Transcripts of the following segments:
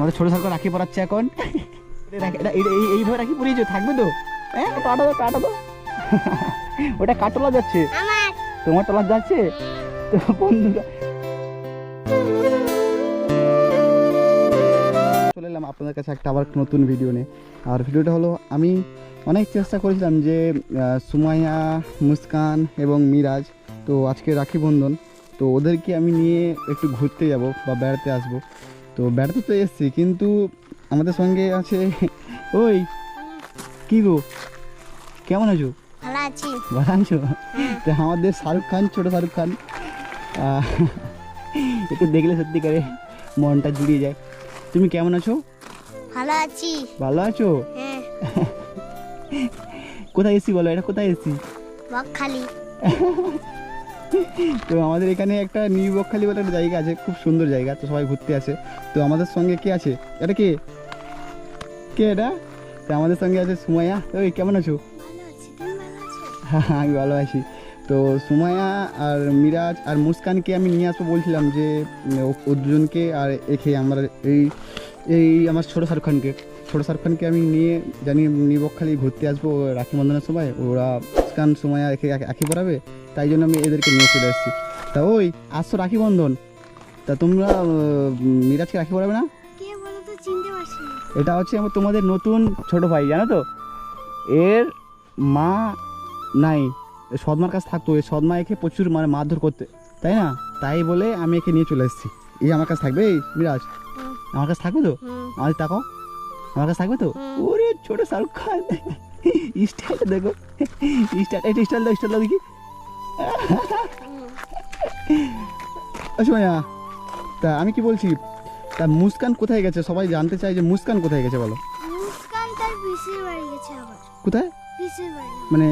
আমাদের ছোট সরকার রাখি পরাচ্ছে এখন। এইভাবে রাখি পরিয়েছো থাকবে তো? হ্যাঁ কাটা দাও কাটা দাও। ওটা কাটলা যাচ্ছে। তোমার টলার যাচ্ছে? তো বন্ধুরা চলে এলাম আপনাদের কাছে একটা আবার নতুন ভিডিও নিয়ে। আর ভিডিওটা হলো আমি অনেক চেষ্টা করেছিলাম যে সুমাইয়া মুস্কান এবং মিরাজ তো আজকে রাখি বন্ধন তো ওদেরকে আমি নিয়ে একটু ঘুরতে যাব বা বেড়াতে আসব। তো বেড়াতে তো এসেছি কিন্তু আমাদের সঙ্গে আছে ওই কি গো? কেমন আছো? ভালো আছি। ভালো আছো? তো আমাদের শাহরুখ খান ছোট শাহরুখ খান একটু দেখলে সত্যিকারে মনটা জুড়িয়ে যায়। তুমি কেমন আছো? ভালো আছি। ভালো আছো? হ্যাঁ। কোথায় এসছি বলো এটা কোথায় এসছি? বকখালি। তো আমাদের এখানে একটা নিউ বকখালি বলে একটা জায়গা আছে খুব সুন্দর জায়গা তো সবাই ঘুরতে আসে। তো আমাদের সঙ্গে কে আছে? এটা কে? কে এটা? তো আমাদের সঙ্গে আছে সুমাইয়া। ওই কেমন আছো? হ্যাঁ হ্যাঁ, আমি ভালো আছি। তো সুমায়া আর মিরাজ আর মুস্কানকে আমি নিয়ে আসব বলছিলাম যে ও- দুজনকে আর এখে আমার এই এই আমার ছোটো শাহরুখ খানকে। ছোটো শাহরুখ খানকে আমি নিয়ে জানি নিবক্ষালি ঘুরতে আসব রাখি বন্ধনের সময়। ওরা মুস্কান সুমায়া একে এক- একই পড়াবে। তাই জন্য আমি এদেরকে নিয়ে চলে এসেছি তা ওই আসছো রাখি বন্ধন? তা তোমরা মিরাজকে রাখি পড়াবে না? এটা হচ্ছে আমার তোমাদের নতুন ছোট ভাই জানো তো? এর মা নাই সদমার কাছে থাকতো। এই সদমা একে প্রচুর মানে মারধর করতে তাই না? তাই বলে আমি একে নিয়ে চলে এসেছি। এই আমার কাছে থাকবে? এই মিরাজ আমার কাছে থাকবে তো? আমাদের তাকাও আমার কাছে থাকবে তো? ওরে ছোট শাহরুখ খান। স্টাইলটা দেখো। স্টাইল এটা স্টাইল দাও স্টাইল দেখি। সময়া তা আমি কি বলছি? তা মুস্কান কোথায় গেছে? সবাই জানতে চায় যে মুস্কান কোথায় গেছে বলো। মুস্কান তার পিসির বাড়ি গেছে আবার। কোথায়? পিসির বাড়ি। মানে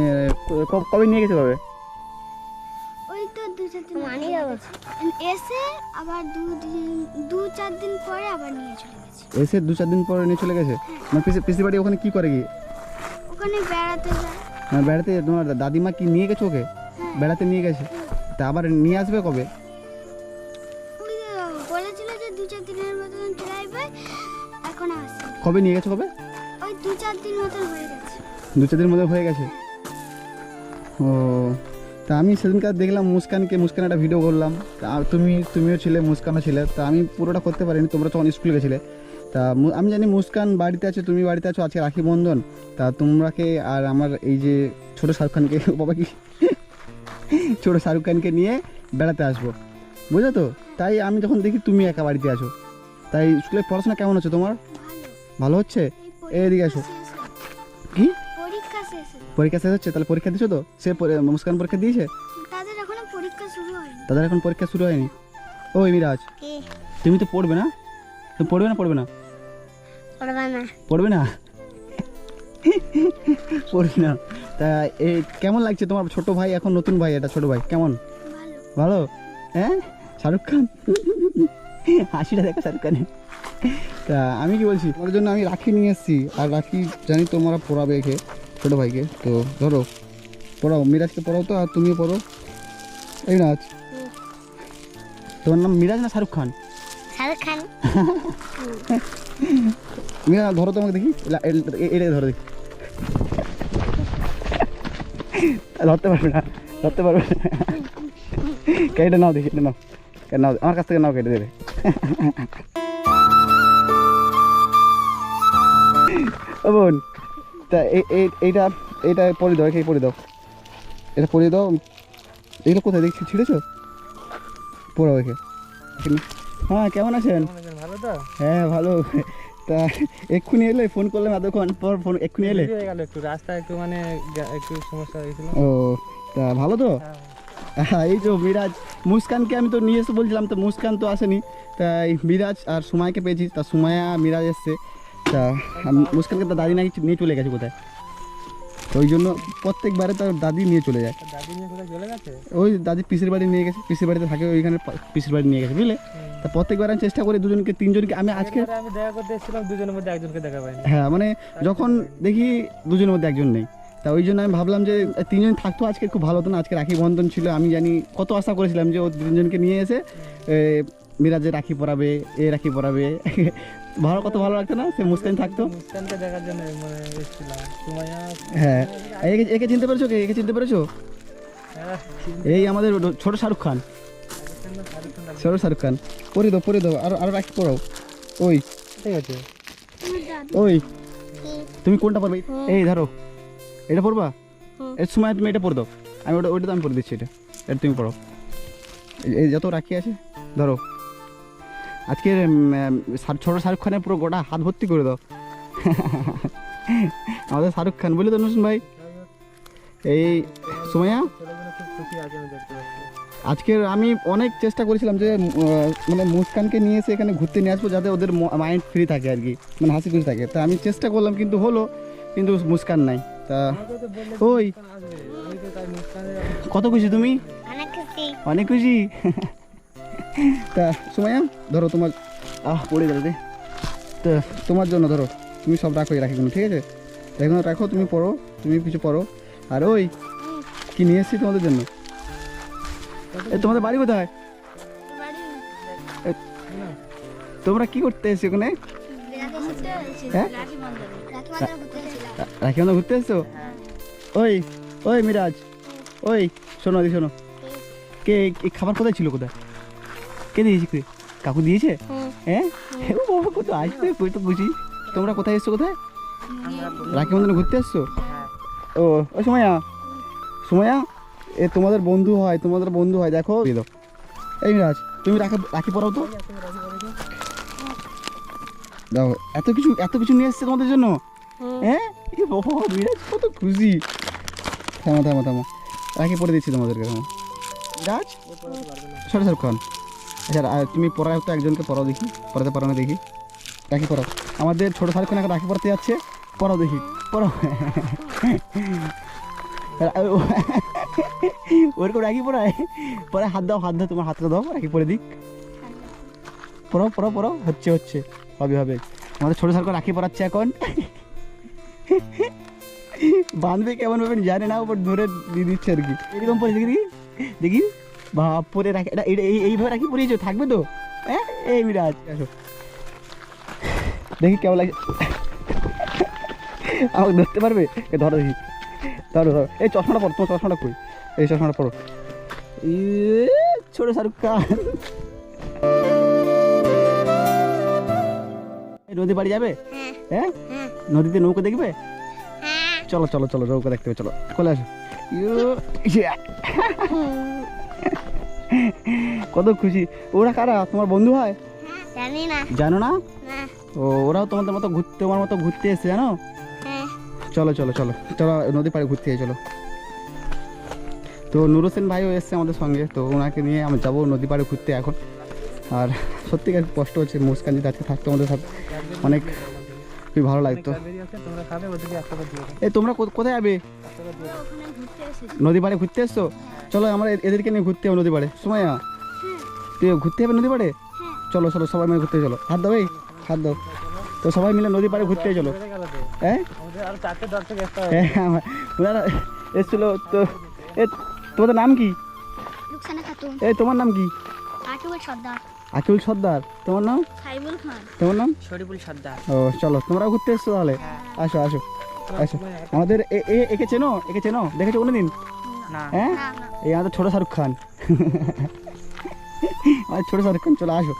কবে নিয়ে গেছে কবে ওই তো দু চার দিন মানি এসে আবার দু দিন দু চার দিন পরে আবার নিয়ে চলে গেছে। এসে দু চার দিন পরে নিয়ে চলে গেছে? মানে পিসি পিসি বাড়ি ওখানে কি করে কি ওখানে বেড়াতে যায়। মানে বেড়াতে তোমার দাদিমা কি নিয়ে গেছে ওকে? বেড়াতে নিয়ে গেছে। তা আবার নিয়ে আসবে কবে? বলেছিল যে দু চার দিনের মতন চলে এখন আসে কবে নিয়ে গেছে কবে? ওই দু চার দিন মতন হয়ে গেছে। দু চার দিন মধ্যে হয়ে গেছে। ও তা আমি সেদিনকার দেখলাম মুস্কানকে মুস্কান একটা ভিডিও করলাম। তা তুমি তুমিও ছিলে মুস্কানও ছিলে। তা আমি পুরোটা করতে পারিনি তোমরা তখন স্কুলে গেছিলে। তা আমি জানি মুস্কান বাড়িতে আছে তুমি বাড়িতে আছো আজকে রাখি বন্ধন। তা তোমরাকে আর আমার এই যে ছোট শাহরুখ খানকে বাবা কি ছোট শাহরুখ খানকে নিয়ে বেড়াতে আসব। বুঝলো তো? তাই আমি যখন দেখি তুমি একা বাড়িতে আছো। তাই স্কুলে পড়াশোনা কেমন হচ্ছে তোমার? ভালো হচ্ছে? এদিকে আসো। কি? পরীক্ষা শেষ হচ্ছে? তাহলে পরীক্ষা দিছো তো? সে পরে- মুস্কান পরীক্ষা দিয়েছে? তাদের এখনও পরীক্ষা শুরু হয়নি। তাদের এখন পরীক্ষা শুরু হয়নি? ওই মিরাজ। তুমি তো পড়বে না? তুমি পড়বে না পড়বে না? পড়বা না। পড়বে না? পড়বে না। তা এই কেমন লাগছে তোমার ছোট ভাই? এখন নতুন ভাই এটা ছোট ভাই। কেমন? ভালো। হ্যাঁ? শাহরুখ খান? হাসিটা দেখো শাহরুখ খানের। তা আমি কি বলছি? ওর জন্য আমি রাখি নিয়ে এসেছি। আর রাখি জানি তোমরা পড়াবে একে ছোটো ভাইকে। তো ধরো পড়াও। মিরাজকে পড়াও তো আর তুমিও পড়ো। এই নাচ তোমার নাম মিরাজ না শাহরুখ খান? শাহরুখ খান। মিরাজ ধরো তোমাকে দেখি। এটা ধরো দেখি। ধরতে পারবে না ধরতে পারবে না। কেটে নাও দেখি নাও। কেটে নাও আমার কাছ থেকে নাও কেটে দেবে। ও বোন তা এই- এই- এইটা এইটা পরে দাও একে পরে দাও। এটা পরে দাও। এগুলো কোথায় দেখছি ছিঁড়েছো? পড়াও একে। এখানে। হ্যাঁ কেমন আছেন? ভালো তো? হ্যাঁ ভালো। তা এক্ষুনি এলে ফোন করলাম এতক্ষণ পর ফোন এক্ষুনি এলে? গেল একটু রাস্তা একটু মানে একটু সমস্যা হয়েছিল। ও তা ভালো তো? হ্যাঁ। এই তো মিরাজ মুস্কানকে আমি তো নিয়ে এসে বলছিলাম তো মুস্কান তো আসেনি। তাই মিরাজ আর সুমাইকে পেয়েছি তা সুমায়া মিরাজ এসছে। তা মুস্কানকে তো দাদি নাকি নিয়ে চলে গেছে কোথায়? তো ওই জন্য প্রত্যেকবারে তার দাদি নিয়ে চলে যায়। দাদি নিয়ে চলে গেছে? ওই দাদি পিসির বাড়ি নিয়ে গেছে পিসির বাড়িতে থাকে ওইখানে পিসির বাড়ি নিয়ে গেছে বুঝলে? তা প্রত্যেকবার আমি চেষ্টা করি দুজনকে তিনজনকে। আমি আজকে আমি দেখা করতে এসেছিলাম দুজনের মধ্যে একজনকে দেখা পাইনি। হ্যাঁ মানে যখন দেখি দুজনের মধ্যে একজন নেই। তা ওই জন্য আমি ভাবলাম যে তিনজন থাকতো আজকে খুব ভালো হতো না আজকে রাখি বন্ধন ছিল। আমি জানি কত আশা করেছিলাম যে ও তিনজনকে নিয়ে এসে মিরাজে রাখি পরাবে এ রাখি পরাবে। ভালো কত ভালো লাগতো না সে মুস্কান থাকতো। দেখার জন্য হ্যাঁ। একে চিনতে পেরেছ কে? একে চিনতে পেরেছ? হ্যাঁ, এই আমাদের ছোট শাহরুখ খান। ছোট শাহরুখ খান পরে দাও পরে দাও আর আরও রাখি পড়াও ওই ঠিক আছে। ওই তুমি কোনটা পড়বে এই ধরো এটা পড়বা এর সময় তুমি এটা পড়ে দাও। আমি ওটা ওইটা তো আমি পড়ে দিচ্ছি এটা। এটা তুমি পড়ো এই- এই যত রাখি আছে ধরো। আজকে ছোট শাহরুখ খানের পুরো গোটা হাত ভর্তি করে দাও। আমাদের শাহরুখ খান বলে তো নুসুন ভাই? এই সুমাইয়া? আজকের আমি অনেক চেষ্টা করেছিলাম যে মানে মুস্কানকে নিয়ে এসে এখানে ঘুরতে নিয়ে আসব যাতে ওদের মাইন্ড ফ্রি থাকে আর কি মানে হাসি খুশি থাকে। তা আমি চেষ্টা করলাম কিন্তু হলো কিন্তু মুস্কান নাই। তা ওই কত খুশি তুমি? অনেক খুশি। তা সুমাইয়া ধরো তোমার আহ পড়ে গেল রে তো তোমার জন্য ধরো তুমি সব রাখো এই রাখিগুলো ঠিক আছে? এগুলো রাখো তুমি পড়ো তুমি কিছু পড়ো। আর ওই কি নিয়ে এসেছি তোমাদের জন্য? তোমাদের বাড়ি কোথায়? তোমরা কি করতে এসছো ওখানে হ্যাঁ? রাখি বান্ধব ঘুরতে এসছো ওই ওই মিরাজ ওই শোনো দি শোনো। কে খাবার কোথায় ছিল কোথায়? কে দিয়েছে কে? কাকু দিয়েছে? হ্যাঁ? ও বাবা কত আসবে কই তো বুঝি। তোমরা কোথায় এসছো কোথায়? রাখি বন্ধনে ঘুরতে এসছো? ও ও সময়া সময়া এ তোমাদের বন্ধু হয় তোমাদের বন্ধু হয় দেখো। এই মিরাজ তুমি রাখি রাখি পড়াও তো। দাও এত কিছু এত কিছু নিয়ে এসছে তোমাদের জন্য? হ্যাঁ? মিরাজ কত খুশি। থামো থামো থামো। রাখি পরে দিচ্ছি তোমাদেরকে থামো। মিরাজ সরে সর খান। আচ্ছা তুমি পড়াও তো একজনকে পড়াও দেখি। পড়াতে পারো না দেখি। রাখি পড়াও আমাদের ছোটো খান এখন রাখি পড়াতে যাচ্ছে। পড়াও দেখি। পড়াও ওরকম রাখি পড়ায় পরে হাত দাও হাত দাও, তোমার হাতটা দাও রাখি পরে দিক। পড়াও পড়াও পড়াও হচ্ছে হচ্ছে, হবে হবে। আমাদের ছোটো খান রাখি পড়াচ্ছে এখন? বাঁধবে কেমন ভাবে জানে না, ওপর ধরে দিয়ে দিচ্ছে আর কি। এরকম পরে দেখি দেখি বাপ পরে রাখি এটা এটা- এই, এইভাবে রাখি পরিয়েছো? থাকবে তো? হ্যাঁ? এই মিরাজ আসো। দেখি কেমন লাগে আমাকে ধরতে পারবে? ধরো দেখি। ধরো ধরো। এই চশমাটা পড়ো তোমার চশমাটা কই এই চশমাটা পড়ো ইয়ে ছোট শাহরুখ খান। এই নদী বাড়ি যাবে? হ্যাঁ। নদীতে নৌকো দেখবে? চলো চলো চলো নৌকো দেখতে হবে চলো। চলে আসো। কত খুশি। ওরা কারা? তোমার বন্ধু হয়? জানি না। জানো না? না। ও ওরাও তোমাদের মতো ঘুরতে তোমার মতো ঘুরতে এসছে জানো? হ্যাঁ। চলো চলো চলো। চলো নদী পাড়ে ঘুরতে চলো। তো নুর হোসেন ভাইও এসছে আমাদের সঙ্গে তো ওনাকে নিয়ে আমি যাব নদী পাড়ে ঘুরতে এখন। আর সত্যিকার কষ্ট হচ্ছে মুস্কান যদি আজকে থাকতো আমাদের সাথে। অনেক খুবই ভালো লাগতো। আছে তোমরা এই কোথায় যাবে? নদী পাড়ে ঘুরতে এসছো? চলো আমরা এ- এদেরকে নিয়ে ঘুরতে হবে নদী পাড়ে সময় তুই ঘুরতে হবে নদী পাড়ে চলো চলো সবাই মিলে ঘুরতে চলো। হাত দাও এই হাত দাও। তো সবাই মিলে নদী পাড়ে ঘুরতে চলো। হ্যাঁ? হবে হ্যাঁ ওনারা এসেছিল তো এ তোমাদের নাম কি? রুকসানা খাতুন। এই তোমার নাম কি? আটুয়ের সর্দার। তোমার নাম? সাইবুল খান। তোমার নাম? শরীফুল সর্দার। ও চলো তোমরাও ঘুরতে এসছো তাহলে। আসো আসো আসো। আমাদের এ- এ একে চেনো? একে চেনো? দেখেছ কোনোদিন? না। হ্যাঁ? এই আমাদের ছোট শাহরুখ খান। আমাদের ছোট শাহরুখ খান চলো আসো।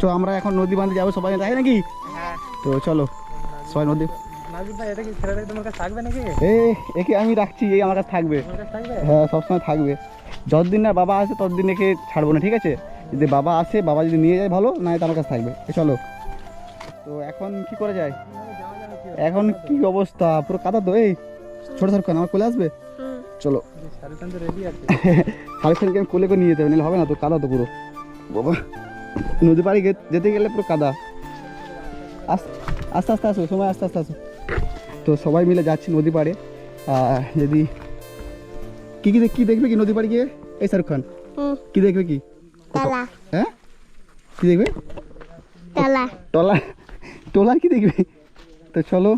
তো আমরা এখন নদী বাঁধে যাব সবাই তাই নাকি? হ্যাঁ। তো চলো সবাই নদী একে আমি রাখছি এই আমার কাছে থাকবে। হ্যাঁ সবসময় থাকবে। যতদিন না বাবা আসে ততদিন একে ছাড়বো না ঠিক আছে? যদি বাবা আসে বাবা যদি নিয়ে যায় ভালো না তো আমার কাছে থাকবে। চলো। তো এখন কি করে যায়? এখন কি অবস্থা? পুরো কাদা তো এই। ছোট শাহরুখ আমার কোলে আসবে? চলো। শাহরুখ আমি কোলে করে নিয়ে যেতে হবে নাহলে হবে না তো কাদা তো পুরো। বাবা নদী পাড়ি যেতে গেলে পুরো কাদা। আস- আস্তে আস্তে আসো সময় আস্তে আস্তে আসো। তো সবাই মিলে যাচ্ছি নদী পাড়ে। যদি কি কি কি দেখবে কি নদী পাড়ে গিয়ে? এই শাহরুখ খান। কি দেখবে কি? হ্যাঁ? কি দেখবে? টলা টলা কি দেখবে? তো চলো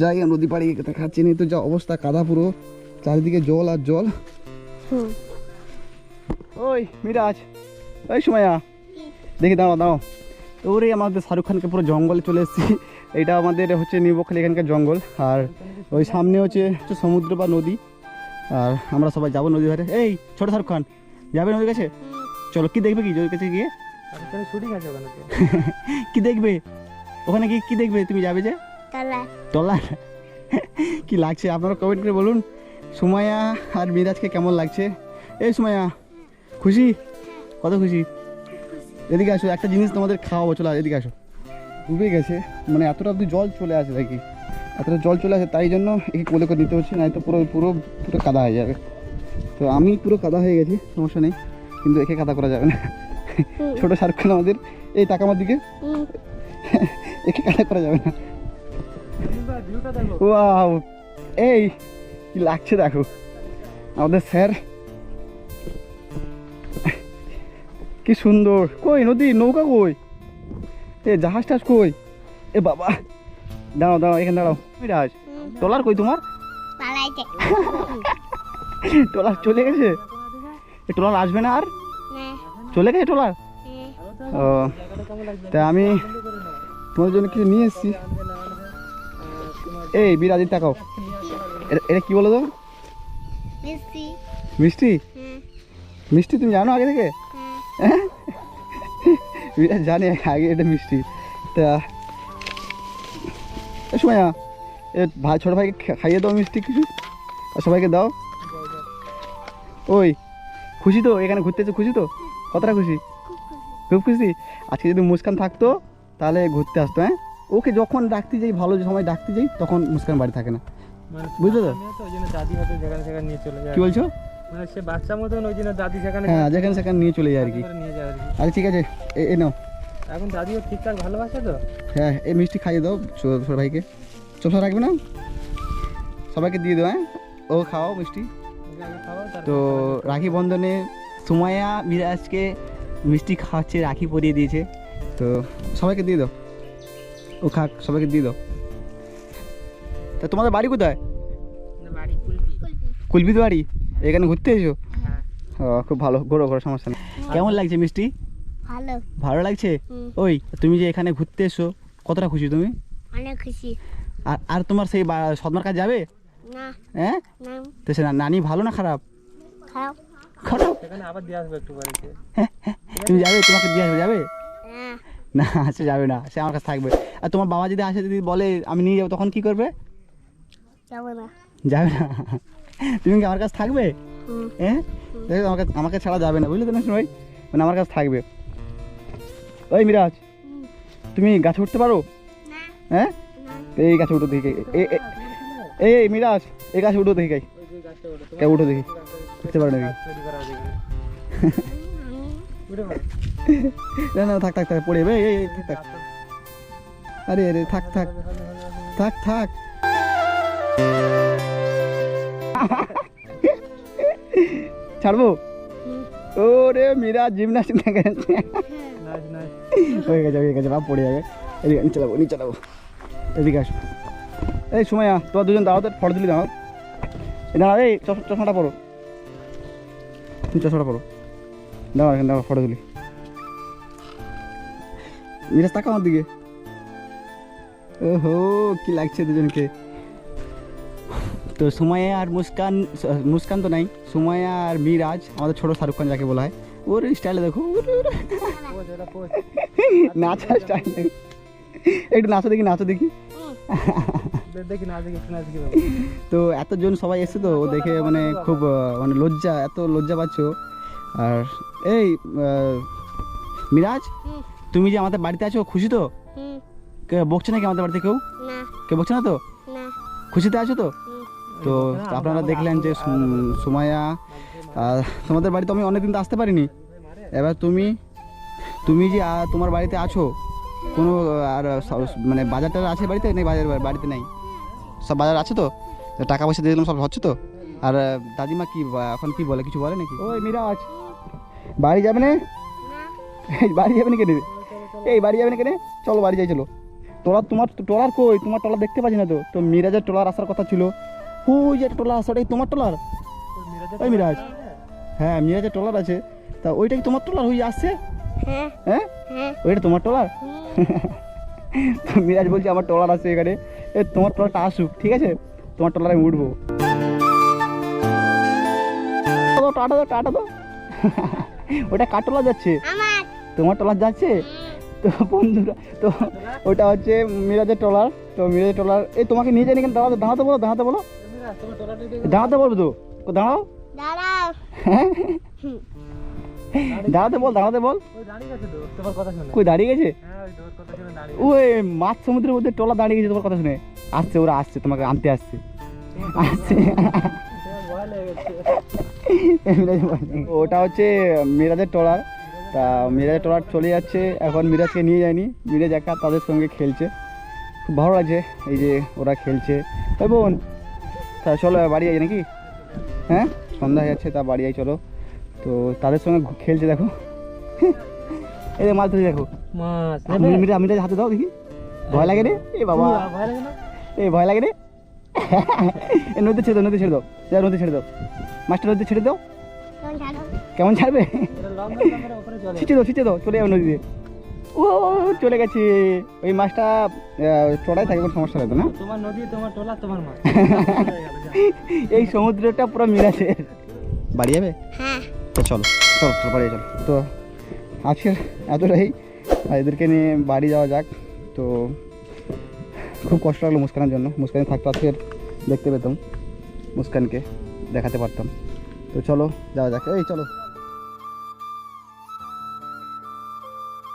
যাই নদী পাড়ে গিয়ে দেখাচ্ছি নি তো যা অবস্থা কাদা পুরো। চারিদিকে জল আর জল। ওই মিরাজ। ওই সুমাইয়া। দেখি দাঁড়াও। ওরে আমাদের শাহরুখ খানকে পুরো জঙ্গলে চলে এসেছি। এটা আমাদের হচ্ছে নির্বখালী এখানকার জঙ্গল। আর ওই সামনে হচ্ছে হচ্ছে সমুদ্র বা নদী। আর আমরা সবাই যাব নদী ধারে এই ছোট শাহরুখ খান যাবে নদীর কাছে? চলো কি দেখবে কি নদীর কাছে গিয়ে? আর শুটিং আছে ওখানে। কি দেখবে? ওখানে গিয়ে কি দেখবে? তুমি যাবে যে? তালা। ডলার কি লাগছে? আপনারা কমেন্ট করে বলুন। সুমায়া আর মিরাজকে কেমন লাগছে? এই সুমায়া খুশি? কত খুশি? এদিকে আসো একটা জিনিস তোমাদের খাওয়াবো চলো এদিকে আসো। ডুবে গেছে মানে এতটা অব্দি জল চলে আসে নাকি? এতটা জল চলে আসে তাই জন্য একে কোলে করে নিতে হচ্ছে নয়তো পুরো পুরো পুরো কাদা হয়ে যাবে। তো আমি পুরো কাদা হয়ে গেছি সমস্যা নেই কিন্তু একে কাদা করা যাবে না। ছোটো শাহরুখ খান আমাদের এই টাকা আমার দিকে। একে কাদা করা যাবে না। সুন্দর ভিউটা দেখো। ওয়াও এই কি লাগছে দেখো। আমাদের স্যার কি সুন্দর। কই নদী? নৌকা কই? এ জাহাজ টাজ কই? এ বাবা। দাঁড়াও দাঁড়াও এখানে দাঁড়াও। বিরাজ ট্রলার কই তোমার? ট্রলার চলে গেছে? এ ট্রলার আসবে না আর? চলে গেছে ও জায়গাটা কেমন লাগছে তা আমি তোমাদের জন্য কিছু নিয়ে এসেছি। তোমার এই বিরাজি তাকাও। এটা এটা কি বলো তো? মিষ্টি। মিষ্টি? হ্যাঁ। মিষ্টি তুমি জানো আগে থেকে? হ্যাঁ? বিরাট জানে আগে এটা মিষ্টি। তা এ সুমাইয়া এ ভাই ছোটো ভাইকে খাইয়ে দাও মিষ্টি কিছু। আর সবাইকে দাও। ওই খুশি তো? এখানে ঘুরতে এসে খুশি তো? কতটা খুশি? খুব খুশি। আজকে যদি মুস্কান থাকতো তাহলে ঘুরতে আসতো হ্যাঁ? ওকে যখন ডাকতে যাই ভালো সময় ডাকতে যাই তখন মুস্কান বাড়ি থাকে না। মানে বুঝলে তো? কি বলছো? মানে সে বাচ্চা মতন ওই জন্য দাদি সেখানে হ্যাঁ যেখানে সেখানে নিয়ে চলে যায় আর কি। নিয়ে যায় আর কি। আরে ঠিক আছে এ এ নাও। এখন দাদিও ঠিকঠাক ভালোবাসে তো? হ্যাঁ এই মিষ্টি খাইয়ে দাও ছোটো ভাইকে। ছোটো রাখবে না? সবাইকে দিয়ে দাও হ্যাঁ? ও খাওয়াও মিষ্টি। তো রাখি বন্ধনে সুমায়া মিরাজকে মিষ্টি খাওয়াচ্ছে রাখি পরিয়ে দিয়েছে। তো সবাইকে দিয়ে দাও। ও খাক সবাইকে দিয়ে দাও। তা তোমাদের বাড়ি কোথায়? কুলপি। কুলবিদ বাড়ি? এখানে ঘুরতে এসো? হ্যাঁ। ও খুব ভালো ঘোরো ঘোরো সমস্যা নেই। কেমন লাগছে মিষ্টি? ভালো। ভালো লাগছে? ওই তুমি যে এখানে ঘুরতে এসো কতটা খুশি তুমি? অনেক খুশি। আর আর তোমার সেই সদমার কাছে যাবে? না। হ্যাঁ? না। তো সে নানি ভালো না খারাপ? খাও খারাপ? সেখানে আবার দিয়ে আসবে একটু বাড়িতে। তুমি যাবে? তোমাকে দিয়ে আসবে যাবে? হ্যাঁ। না সে যাবে না সে আমার কাছে থাকবে। আর তোমার বাবা যদি আসে যদি বলে আমি নিয়ে যাব তখন কি করবে? যাব না। যাবে না। তুমি কি আমার কাছে থাকবে? হ্যাঁ? দেখো আমাকে আমাকে ছাড়া যাবে না বুঝলে তো না ভাই? মানে আমার কাছে থাকবে। ওই মিরাজ তুমি গাছে উঠতে পারো? হ্যাঁ? এই গাছে উঠো দেখি। এই মিরাজ এই গাছে উঠো দেখি। কে উঠো দেখি? উঠতে পারো নাকি। না না থাক থাক থাক পড়ে যাবে। এই এই, থাক থাক। আরে আরে থাক থাক। থাক থাক। ছাড়বো। ওরে মীরা জিমনাস্টিক দেখে নাইস হয়ে গেছে হয়ে গেছে বাপ পড়ে যাবে। এদিকে নিচে যাব নিচে যাব এদিকে আসো। এই সুমাইয়া তোমার দুজন দাঁড়াও তো ফটো তুলি দাঁড়াও এই দাঁড়াও এই চশ- চশমাটা পড়ো তুমি চশমাটা পড়ো দাঁড়াও এখানে দাঁড়াও ফটো তুলি। মিরাজ তাকা আমার দিকে। ওহো কি লাগছে দুজনকে। তো সুমাইয়া আর মুস্কান মুস্কান তো নাই সুমাইয়া আর মিরাজ আমাদের ছোট শাহরুখ খান যাকে বলা হয় ওর স্টাইলে দেখো নাচা স্টাইল একটু নাচো দেখি নাচো দেখি। তো এতজন সবাই এসছে তো ও দেখে মানে খুব মানে লজ্জা এত লজ্জা পাচ্ছ। আর এই মিরাজ তুমি যে আমাদের বাড়িতে আছো খুশি তো? বকছে নাকি আমাদের বাড়িতে কেউ? কেউ বকছে না তো? খুশিতে আছো তো? তো আপনারা দেখলেন যে সুম- সুমাইয়া আর তোমাদের বাড়িতে আমি অনেকদিন তো আসতে পারিনি। এবার তুমি তুমি যে তোমার বাড়িতে আছো কোনো আর মানে বাজারটা আছে বাড়িতে? নেই বাজার বাড়িতে নেই। সব বাজার আছে তো? টাকা পয়সা দিয়ে দিলাম সব হচ্ছে তো? আর দাদিমা কি এখন কি বলে কিছু বলে নাকি? ওই মিরাজ। বাড়ি যাবে না? বাড়ি যাবে না কেনে? এই বাড়ি যাবে না কেনে? চলো বাড়ি যাই চলো। ট্রলার তোমার ট্রলার কই? তোমার ট্রলার দেখতে পাচ্ছি না তো? তো মিরাজের ট্রলার আসার কথা ছিল। ওই যে ট্রলার আসাটাই তোমার ট্রলার? তোর মিরাজের ওই মিরাজ। ট্রলার হ্যাঁ। মিরাজের ট্রলার আছে। তা ওইটাই তোমার ট্রলার? হয়ে আসছে? হ্যাঁ। হ্যাঁ? হ্যাঁ। ওইটা তোমার ট্রলার? তো মিরাজ বলছে আমার ট্রলার আছে এখানে। এ তোমার ট্রলারটা আসুক ঠিক আছে? তোমার ট্রলারে আমি উঠবো। টাটা দাও টাটা দাও। ওটা কার ট্রলার যাচ্ছে? তোমার ট্রলার যাচ্ছে? তো বন্ধুরা তো ওটা হচ্ছে মিরাজের ট্রলার। তো মিরাজের ট্রলার এই তোমাকে নিয়ে যায়নি কেন? দাঁড়াতে দাঁড়াতে বলো দাঁড়াতে বলো। দাঁড়াতে বলব তো? দাঁড়াও। দাঁড়াও। হ্যাঁ দাঁড়াতে বল দাঁড়াতে বল। ওই দাঁড়িয়ে গেছে তো তোমার কথা শুনে। কই দাঁড়িয়ে গেছে? হ্যাঁ ওই তোর কথা শুনে মাছ সমুদ্রের মধ্যে ট্রলার দাঁড়িয়ে গেছে তোমার কথা শুনে। আসছে ওরা আসছে তোমাকে আনতে আসছে। আসছে। ওটা হচ্ছে মিরাজের ট্রলার তা মিরাজের ট্রলার চলে যাচ্ছে এখন মিরাজকে নিয়ে যায়নি। মিরাজ একা তাদের সঙ্গে খেলছে। খুব ভালো লাগছে এই যে ওরা খেলছে। তাই বোন তা চলো বাড়ি যাই নাকি? হ্যাঁ? সন্ধ্যা হয়ে যাচ্ছে তা বাড়ি যাই চলো। তো তাদের সঙ্গে খেলছে দেখো। এই মাছ ধরে দেখো। মাছ আমি- হাতে দাও দেখি। ভয় লাগে রে? এ বাবা। ভয় লাগে না? এই ভয় লাগে রে? এ নদী ছেড়ে দাও নদী ছেড়ে দাও। যা নদী ছেড়ে দাও। মাছটা নদী ছেড়ে দাও। কেমন ছাড়বে? ছিটে দাও ছিটে দাও। চলে যাবে নদীতে। ও চলে গেছে। ওই মাছটা চড়াই থাকে কোনো সমস্যা লাগবে না? তোমার নদী তোমার ট্রলার তোমার মাছ। এই সমুদ্রটা পুরো মিরাছে বাড়ি যাবে? হ্যাঁ। তো চলো চলো চলো বাড়ি চলো। তো আজকের এতটাই। এদেরকে নিয়ে বাড়ি যাওয়া যাক। তো খুব কষ্ট লাগল মুস্কানের জন্য। মুস্কান থাকতো আজকের দেখতে পেতাম। মুস্কানকে দেখাতে পারতাম। তো চলো যাওয়া যাক। এই চলো।